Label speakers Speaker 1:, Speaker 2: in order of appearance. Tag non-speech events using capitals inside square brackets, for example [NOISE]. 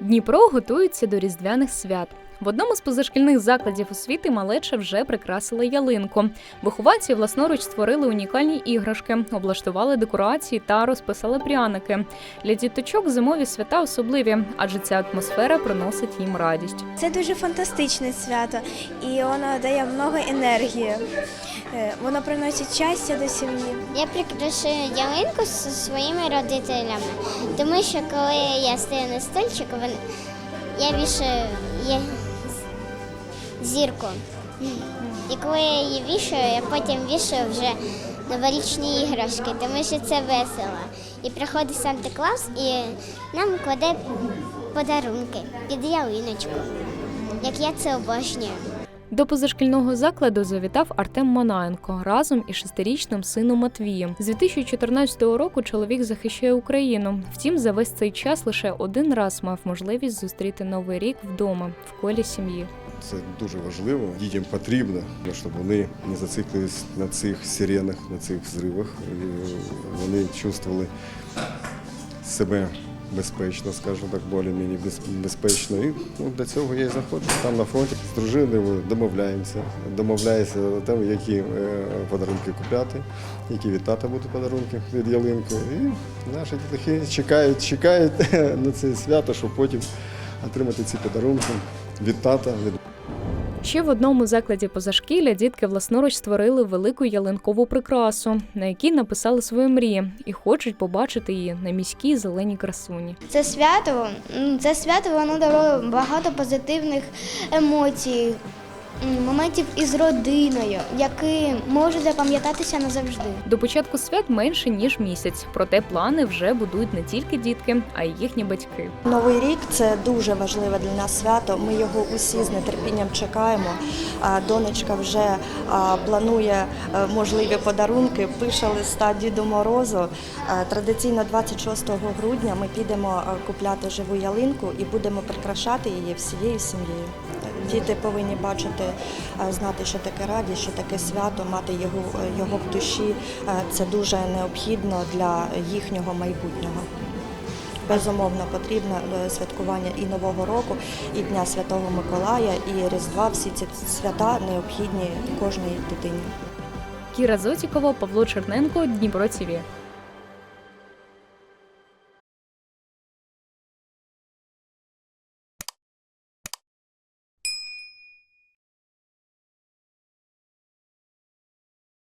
Speaker 1: Дніпро готується до різдвяних свят. В одному з позашкільних закладів освіти малеча вже прикрасила ялинку. Вихованці власноруч створили унікальні іграшки, облаштували декорації та розписали пряники. Для діточок зимові свята особливі, адже ця атмосфера приносить їм радість.
Speaker 2: Це дуже фантастичне свято, і воно дає много енергії. Е, Воно приносить щастя до сім'ї.
Speaker 3: Я прикрашаю ялинку зі своїми родителями, тому що коли я стою на стільчику, я вішаю зірку. І коли я її вішаю, я потім вішаю вже новорічні іграшки, тому що це весело. І приходить Санта Клаус і нам кладе подарунки під ялиночку, як я це обожнюю.
Speaker 1: До позашкільного закладу завітав Артем Манаєнко разом із шестирічним сином Матвієм. З 2014 року чоловік захищає Україну. Втім, за весь цей час лише один раз мав можливість зустріти новий рік вдома в колі сім'ї.
Speaker 4: Це дуже важливо. Дітям потрібно, щоб вони не зациклились на цих сиренах, на цих зривах. І вони чувствували себе безпечно, скажімо так, більш-менш безпечно. І ну, для цього я і знаходжусь там на фронті. З дружиною домовляємося, домовляємося на те, які е, подарунки купляти, які від тата будуть подарунки від ялинки. І наші дітлахи чекають, чекають [LAUGHS] на це свято, щоб потім отримати ці подарунки від тата, від
Speaker 1: Ще в одному закладі позашкілля дітки власноруч створили велику ялинкову прикрасу, на якій написали свої мрії і хочуть побачити її на міській зеленій красуні.
Speaker 5: Це свято, це свято воно дало багато позитивних емоцій, моментів із родиною, які можуть запам'ятатися назавжди.
Speaker 1: До початку свят менше ніж місяць, проте плани вже будують не тільки дітки, а й їхні батьки.
Speaker 6: Новий рік це дуже важливе для нас свято. Ми його усі з нетерпінням чекаємо. А, Донечка вже планує е, можливі подарунки, пише листа Діду Морозу. Традиційно 26 грудня ми підемо купляти живу ялинку і будемо прикрашати її всією сім'єю. Діти повинні бачити, е, знати, що таке радість, що таке свято, мати його, його в душі. Е, Це дуже необхідно для їхнього майбутнього. Безумовно, потрібно е, святкування і Нового року, і Дня Святого Миколая, і Різдва. Всі ці свята необхідні кожній дитині.
Speaker 1: Кіра Зотікова, Павло Черненко, Дніпро ТІВІ.